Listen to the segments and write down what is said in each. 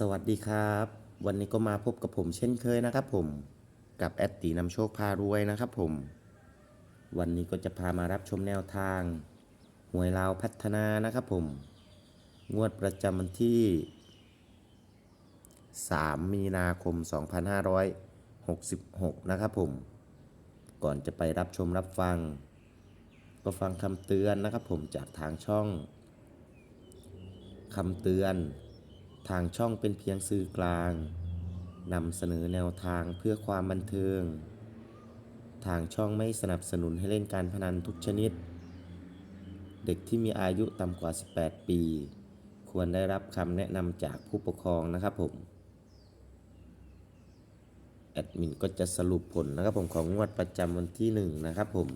สวัสดีครับ วันนี้ก็มาพบกับผมเช่นเคยนะครับผมกับแอดตีนำโชคพารวยนะครับผม วันนี้ก็จะพามารับชมแนวทางหวยลาวพัฒนานะครับผม งวดประจำวันที่ 3 มีนาคม 2566 นะครับผม ก่อนจะไปรับชมรับฟัง ก็ฟังคำเตือนนะครับผมจากทางช่องคำเตือน ทางช่องเป็นเพียงสื่อกลางนำเสนอแนวทางเพื่อความบันเทิง ทางช่องไม่สนับสนุนให้เล่นการพนันทุกชนิด เด็กที่มีอายุต่ำกว่า 18 ปี ควรได้รับคำแนะนำจากผู้ปกครองนะครับผม แอดมินก็จะสรุปผลนะครับผมของงวดประจำวันที่ 1 นะครับผม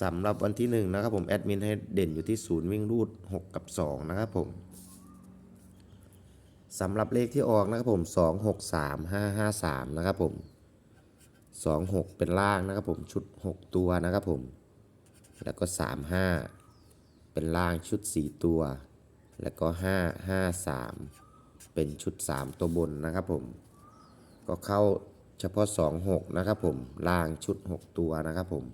สำหรับวันที่ 1 นะครับผม แอดมินให้เด่นอยู่ที่ศูนย์วิ่งรูด 6 กับ 2 นะครับผม สำหรับเลขที่ออกนะครับผม 2 6 3 5 5 3 นะครับผม 2 6 เป็นล่างนะครับผมชุด 6 ตัวนะครับผม แล้วก็ 3 5 เป็นล่างชุด 4 ตัว แล้วก็ 5 5 3 เป็นชุด 3 ตัวบนนะครับผม ก็เข้าเฉพาะ 2 6 นะครับผมล่างชุด 6 ตัวนะครับผม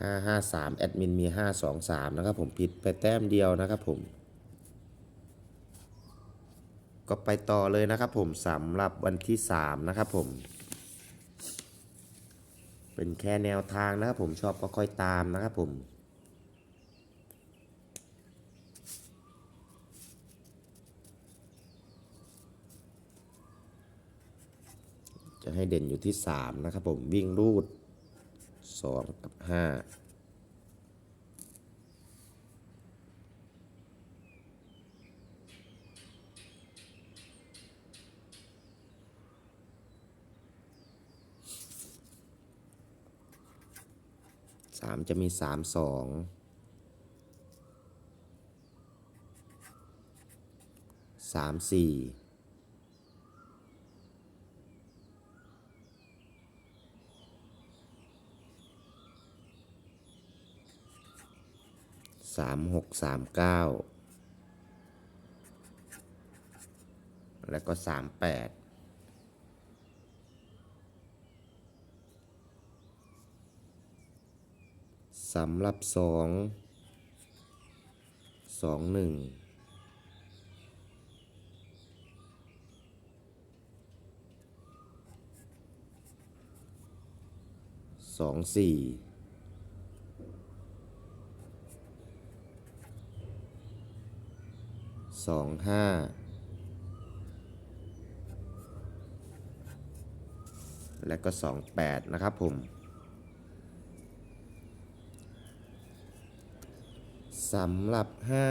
5 5 3 แอดมินมี 5 2 3 นะครับผมผิดไปแต้มเดียวนะครับผม ก็ไปต่อเลยนะครับผมสำหรับวันที่ 3 นะครับผม เป็นแค่แนวทางนะครับผมชอบก็ค่อยตามนะครับผมจะให้เด่นอยู่ที่ 3 นะครับผมวิ่งรูด 2 กับ 5 สามจะมีสามสองสามสี่สามหกสามเก้าแล้วก็สามแปด สำหรับสองสองหนึ่งสองสี่สองห้าและก็สองแปดนะครับผม สำหรับห้า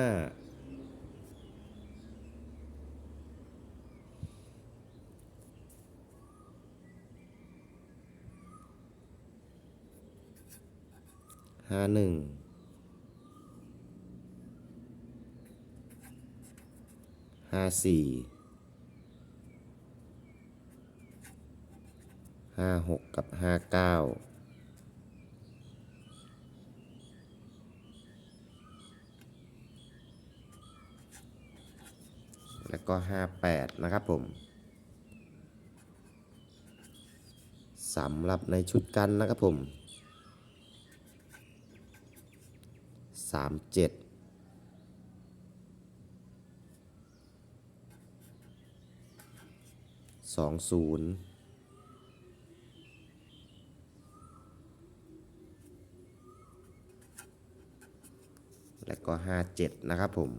ห้าหนึ่งห้าสี่ห้าหกกับห้าเก้า แล้วก็ 58 นะครับผมสำหรับในชุดกันนะครับผม 37 20แล้วก็57นะครับผม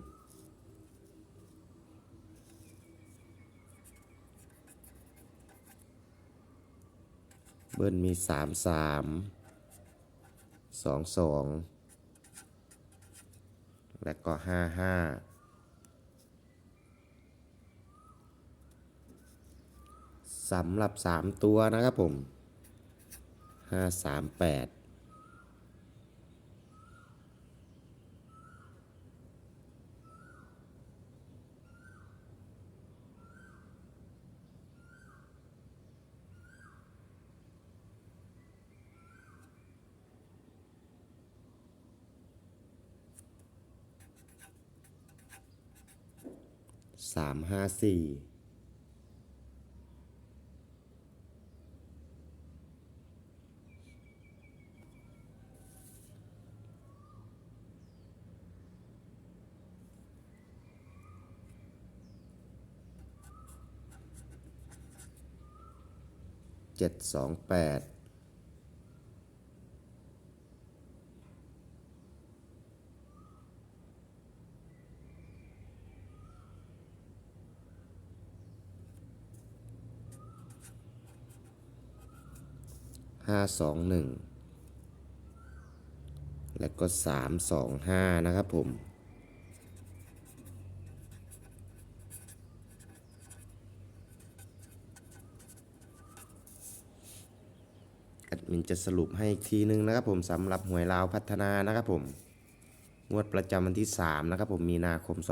บิ้ลมีสามสามสองสองและก็ห้าห้าสำหรับสามตัวนะครับผมห้าสามแปด สามห้าสี่เจ็ดสองแปด ห้าสองหนึ่งแล้วก็สามสองห้านะครับผม แอดมินจะสรุปให้อีกทีนึงนะครับผมสำหรับหวยลาวพัฒนานะครับผม งวดประจำวันที่ 3 นะครับผมมีนาคม 2566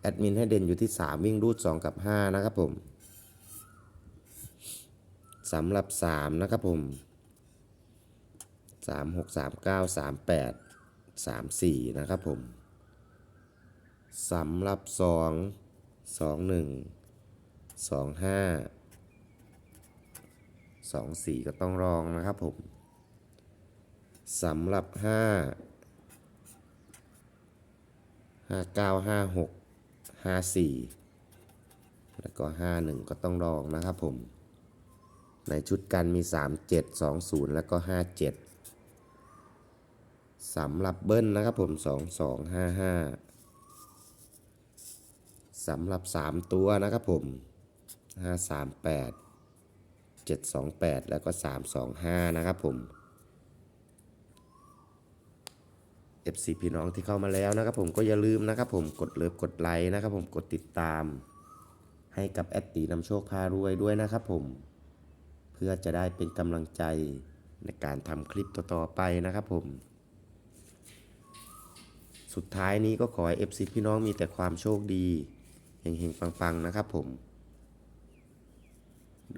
แอดมินให้เด่นอยู่ที่ 3 วิ่งรูด 2 กับ 5 นะครับผม สำหรับ 3 นะครับผม 3 6 3 9 3 8 3 4 นะครับผมสำหรับ 2 2 1 2 5สองสี่ก็ต้องรองนะครับผมสำหรับห้าห้าเก้าห้าหกห้าสี่แล้วก็ห้าหนึ่งก็ต้องรองนะครับผม ในชุดกันมีสามเจ็ดสองศูนย์แล้วก็ห้าเจ็ดสำหรับเบิ้ลนะครับผมสองสองห้าห้าสำหรับสามตัวนะครับผมห้าสามแปด728 แล้วก็ 325 นะครับผม FC พี่น้องที่เข้ามาแล้วนะครับผมก็อย่าลืมนะครับผมกดเลิฟกดไลค์นะครับผมกดติดตาม ให้กับแอดตีนำโชคพารวยด้วยนะครับผม เพื่อจะได้เป็นกำลังใจในการทำคลิปต่อๆไปนะครับผม สุดท้ายนี้ก็ขอให้ FC พี่น้องมีแต่ความโชคดีเฮงๆปังๆนะครับผม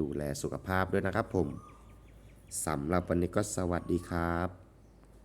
ดูแลสุขภาพด้วยนะครับผมสำหรับวันนี้ก็สวัสดีครับ